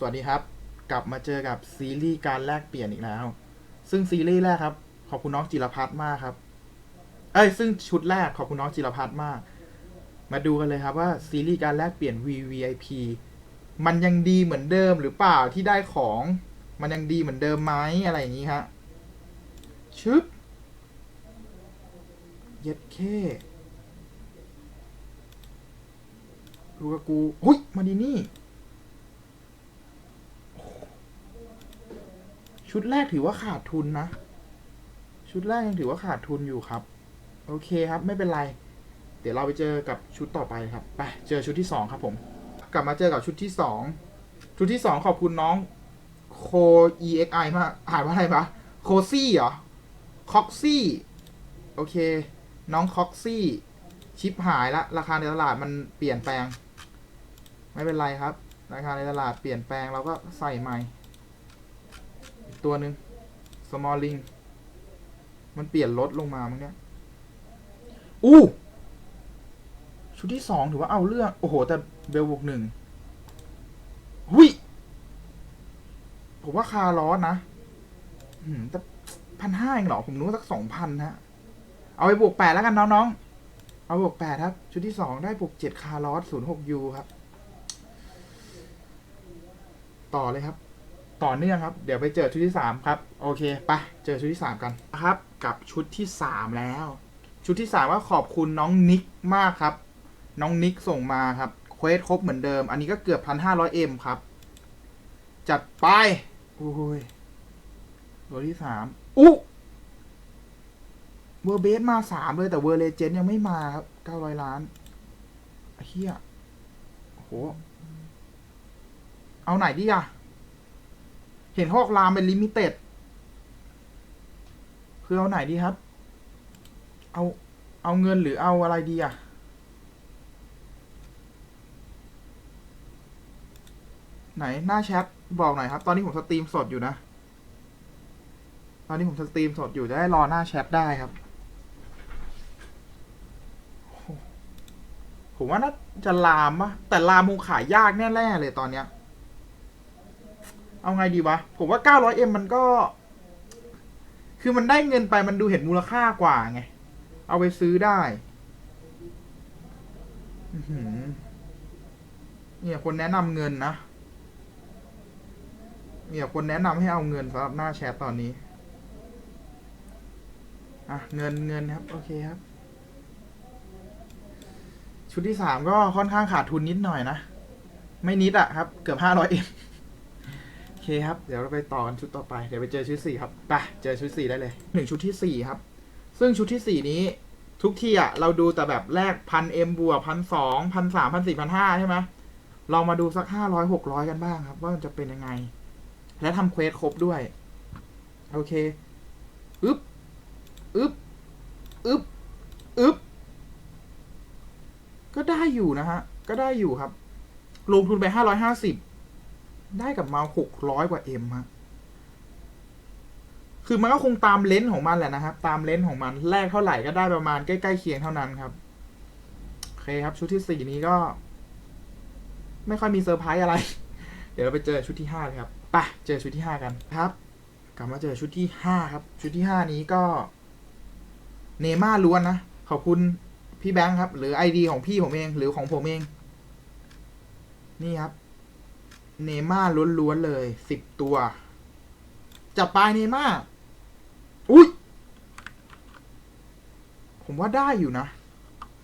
สวัสดีครับ กลับมาเจอกับซีรีส์การแลกเปลี่ยนอีกแล้ว ซึ่งซีรีส์แรกครับ ขอบคุณน้องจิรพัฒน์มากครับ เอ้ย ซึ่งชุดแรกขอบคุณน้องจิรพัฒน์มาก มาดูกันเลยครับว่าซีรีส์การแลกเปลี่ยน VVIP มันยังดีเหมือนเดิมหรือเปล่าที่ได้ของ มันยังดีเหมือนเดิมไหมอะไรอย่างนี้ฮะชึบเย็ดเคดูกับกูหุยมาดีนี่ ชุดแรกถือว่าขาดทุนนะ ชุดแรกยังถือว่าขาดทุนอยู่ครับ โอเคครับไม่เป็นไร เดี๋ยวเราไปเจอกับชุดต่อไปครับ ไป เจอชุดที่สองครับผม กลับมาเจอกับชุดที่สองชุดที่สองขอบคุณน้องโค EXI มากอ่านว่าอะไรปะโคซี่เหรอคอกซี่โอเค น้องคอกซี่ ชิปหายละ ราคาในตลาดมันเปลี่ยนแปลง ไม่เป็นไรครับ ราคาในตลาดเปลี่ยนแปลงเราก็ใส่ใหม่ ตัวหนึ่ง small ring มันเปลี่ยนลดลงมามั้งเนี่ย อู้ ชุดที่สองถือว่าเอาเรื่อง โอ้โห แต่เบลบวกหนึ่งหุยผมว่าคาร์ลอสนะแต่พันห้าเองเหรอ ผมนึกว่าสักสองพันฮะ เอาไปบวกแปดแล้วกันน้องๆ เอาบวกแปดครับ ชุดที่สองได้บวกเจ็ดคาร์ลอสศูนย์หกยูครับ ต่อเลยครับ ต่อเนื่องครับ เดี๋ยวไปเจอชุดที่สามครับ โอเคไปเจอชุดที่สามกันครับ กับชุดที่สามแล้ว ชุดที่สามก็ขอบคุณน้องนิกมากครับ น้องนิกส่งมาครับเควสครบเหมือนเดิม อันนี้ก็เกือบพันห้าร้อยเอ็มครับ จัดไปโอ้ยตัวที่สามอู้เวอร์เบสมาสามเลย แต่เวอร์เลเจนยังไม่มาครับเก้าร้อยล้านเฮียโอ้โหเอาไหนดีอะ เห็นหอกลามเป็นลิมิเต็ดคือเอาไหนดีครับ เอาเอาเงินหรือเอาอะไรดีอะไหนหน้าแชทบอกหน่อยครับ ตอนนี้ผมสตรีมสดอยู่นะ ตอนนี้ผมสตรีมสดอยู่จะได้รอหน้าแชทได้ครับ ผมว่าน่าจะลามปะแต่ลามคงขายยากแน่ๆเลยตอนเนี้ย เอาไงดีวะ ผมว่า 900M มันก็ คือมันได้เงินไปมันดูเห็นมูลค่ากว่าไง เอาไปซื้อได้อื้อหือเนี่ยคนแนะนำเงินนะ เนี่ยคนแนะนำให้เอาเงินสำหรับหน้าแชทตอนนี้ อะเงินเงินครับ โอเคครับ ชุดที่สามก็ค่อนข้างขาดทุนนิดหน่อยนะ ไม่นิดอะครับ เกือบห้าร้อยเอ็ม เคครับ เดี๋ยวเราไปต่อกันชุดต่อไป เดี๋ยวไปเจอชุดสี่ครับไปเจอชุดสี่ได้เลยหนึ่งชุดที่สี่ครับ ซึ่งชุดที่สี่นี้ ทุกที่อะเราดูแต่แบบแรกพันเอ็มบวกพันสองพันสามพันสี่พันห้าใช่ไหมลองมาดูสักห้าร้อยหกร้อยกันบ้างครับ ว่ามันจะเป็นยังไง และทำเควสครบด้วย โอเคอึ๊บอึ๊บอึ๊บอึ๊บก็ได้อยู่นะฮะ ก็ได้อยู่ครับ ลงทุนไปห้าร้อยห้าสิบ ได้กับมาหกร้อยกว่าเอ็มฮะ คือมันก็คงตามเลนส์ของมันแหละนะครับ ตามเลนส์ของมัน แรกเท่าไหร่ก็ได้ประมาณใกล้ๆเคียงเท่านั้นครับ โอเคครับ ชุดที่สี่นี้ก็ ไม่ค่อยมีเซอร์ไพรส์อะไร เดี๋ยวเราไปเจอชุดที่ห้าเลยครับ ไป เจอชุดที่ห้ากันครับ กลับมาเจอชุดที่ห้าครับ ชุดที่ห้านี้ก็ เนม่าล้วนนะ ขอบคุณพี่แบงค์ครับ หรือไอดีของพี่ผมเอง หรือของผมเอง นี่ครับ เนม่าล้วนๆเลยสิบตัว จับปลายเนม่า อุ้ย ผมว่าได้อยู่นะ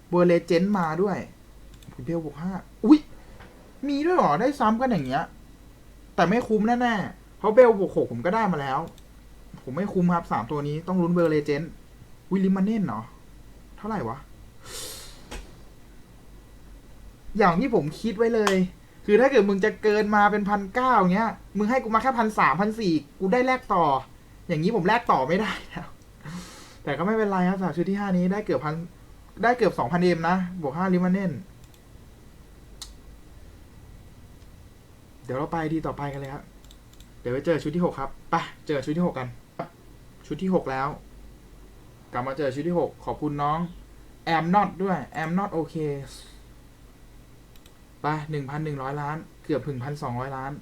เบอร์เลเจนด์มาด้วยผมเบลบวกห้าอุ้ย มีด้วยเหรอ ได้ซ้ำกันอย่างเงี้ย แต่ไม่คุ้มแน่ๆ เพราะเบลบวกหกผมก็ได้มาแล้ว ผมไม่คุ้มครับสามตัวนี้ต้องลุ้นเบอร์เลเจนด์วิลลิมันเน่นเหรอเท่าไหร่วะ อย่างที่ผมคิดไว้เลย คือถ้าเกิดมึงจะเกินมาเป็นพันเก้าเงี้ย มึงให้กูมาแค่พันสามพันสี่กูได้แลกต่อ อย่างนี้ผมแลกต่อไม่ได้แล้วแต่ก็ไม่เป็นไรครับสำหรับชุดที่ห้านี้ได้เกือบพันได้เกือบสองพันเอ็มนะ บวกห้าลิมาเน่นเดี๋ยวเราไปดีต่อไปกันเลยครับ เดี๋ยวไปเจอชุดที่หกครับไปเจอชุดที่หกกัน ชุดที่หกแล้ว กลับมาเจอชุดที่หกขอบคุณน้องแอมนอตด้วยแอมนอตโอเค ไปหนึ่งพันหนึ่งร้อยล้าน เกือบถึงพันสองร้อยล้าน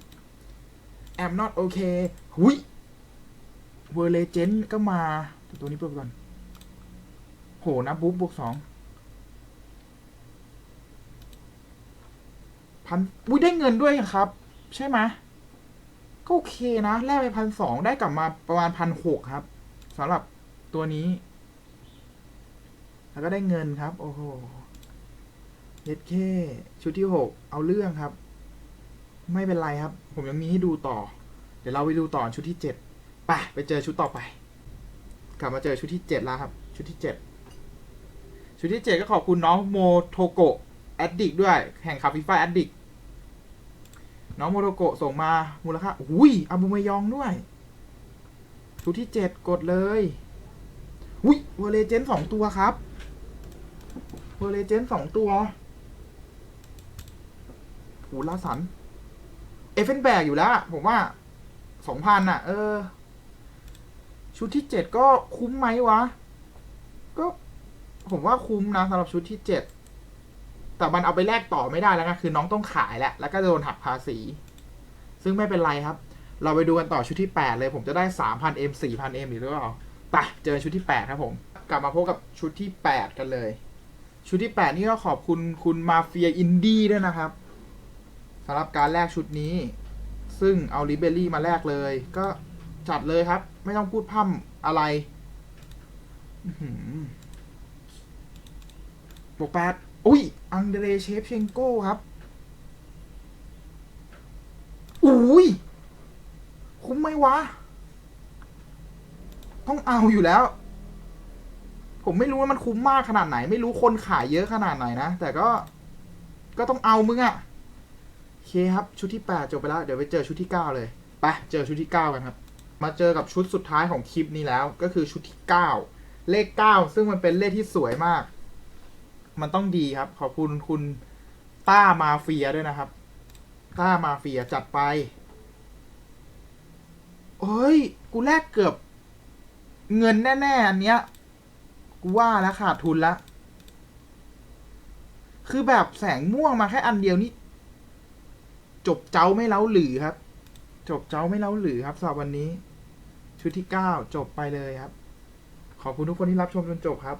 am not okay หุยเวอร์เลเจนก็มา ตัวนี้เปิดก่อน โหนะบุ๊บบวกสองพันอุ้ยได้เงินด้วยครับ ใช่ไหมก็โอเคนะ แลกไปพันสองได้กลับมาประมาณพันหกครับสำหรับตัวนี้ แล้วก็ได้เงินครับ โอ้โห เย็ดเคชุดที่หกเอาเรื่องครับ ไม่เป็นไรครับ ผมยังมีให้ดูต่อ เดี๋ยวเราไปดูต่อชุดที่เจ็ดไปไปเจอชุดต่อไป กลับมาเจอชุดที่เจ็ดแล้วครับ ชุดที่เจ็ดชุดที่เจ็ดก็ขอบคุณน้องโมโทโกะแอดดิกด้วยแห่งคาฟิฟ้าแอดดิกน้องโมโทโกะส่งมามูลค่าอุ้ยอาบูเมยองด้วย ชุดที่เจ็ดกดเลยอุ้ยเวอร์เลเจนสองตัวครับเวอร์เลเจนสองตัว หูลาสัน เอฟเฟนแบกอยู่แล้ว ผมว่าสองพันอะ เออ ชุดที่เจ็ดก็คุ้มไหมวะ ก็ ผมว่าคุ้มนะสำหรับชุดที่เจ็ดแต่มันเอาไปแลกต่อไม่ได้แล้วนะคือน้องต้องขายแหละแล้วก็โดนหักภาษี ซึ่งไม่เป็นไรครับ เราไปดูกันต่อชุดที่แปดเลย ผมจะได้สามพันเอ็มสี่พันเอ็มหรือเปล่าไปเจอชุดที่แปดครับผม กลับมาพบกับชุดที่แปดกันเลย ชุดที่แปดนี่ก็ขอบคุณคุณมาเฟียอินดี้ด้วยนะครับ สำหรับการแลกชุดนี้ ซึ่งเอาลิเบอรี่มาแลกเลย ก็จัดเลยครับ ไม่ต้องพูดพร่ำอะไรบวกแปดอุ้ย อังเดรเชฟเชงโก้ครับ อุ้ย คุ้มไหมวะ ต้องเอาอยู่แล้ว ผมไม่รู้ว่ามันคุ้มมากขนาดไหน ไม่รู้คนขายเยอะขนาดไหนนะ แต่ก็ ก็ต้องเอามึงอะ โอเคครับ ชุดที่ 8 จบไปแล้ว เดี๋ยวไปเจอชุดที่ 9 เลยไปเจอชุดที่ 9 กันครับ มาเจอกับชุดสุดท้ายของคลิปนี้แล้ว ก็คือชุดที่ 9 เลข 9 ซึ่งมันเป็นเลขที่สวยมาก มันต้องดีครับ ขอบคุณคุณต้ามาเฟียด้วยนะครับ ต้ามาเฟียจัดไปเฮ้ย กูแลกเกือบ เงินแน่ๆ อันเนี้ย กูว่าแล้วขาดทุนละ คือแบบแสงม่วงมาแค่อันเดียวนี่ จบเจ้าไม่เล้าหรือครับ จบเจ้าไม่เล้าหรือครับสำหรับวันนี้ ชุดที่เก้าจบไปเลยครับ ขอบคุณทุกคนที่รับชมจนจบครับ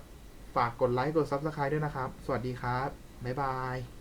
ฝากกดไลค์กด Subscribe ด้วยนะครับ สวัสดีครับ บ๊ายบาย